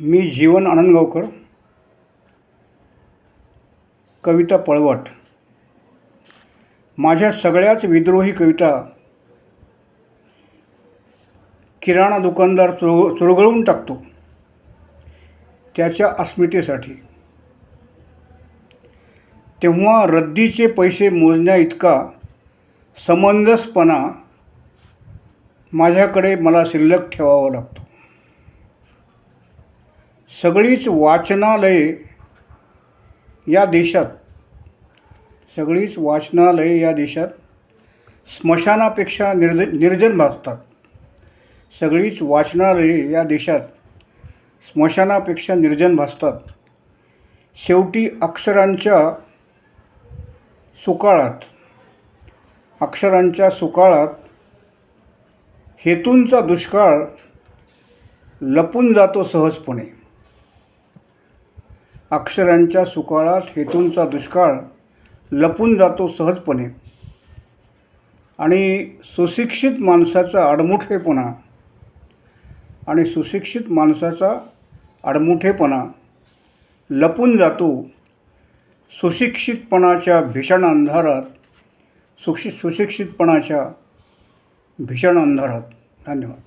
मी जीवन आनंदगावकर कविता पळवट. माझ्या सगळ्याच विद्रोही कविता किराणा दुकानदार चुर चुरगळून टाकतो त्याच्या अस्मितेसाठी. तेव्हा रद्दीचे पैसे मोजण्या इतका समंजसपणा माझ्याकडे मला शिल्लक ठेवावा लागतो. सगळीच वाचनालये या देशात सगळीच वाचनालये या देशात स्मशानापेक्षा निर्ज निर्जन भासतात. सगळीच वाचनालये या देशात स्मशानापेक्षा निर्जन भासतात. शेवटी अक्षरांच्या सुकाळात अक्षरांच्या सुकाळात हेतूंचा दुष्काळ लपून जातो सहजपणे. अक्षरांच्या सुकाळात हेतूंचा दुष्काळ लपून जातो सहजपणे. आणि सुशिक्षित माणसाचा आडमुठेपणा आणि सुशिक्षित माणसाचा आडमुठेपणा लपून जातो सुशिक्षितपणाच्या भीषण अंधारात सुशि सुशिक्षितपणाच्या भीषण अंधारात. धन्यवाद.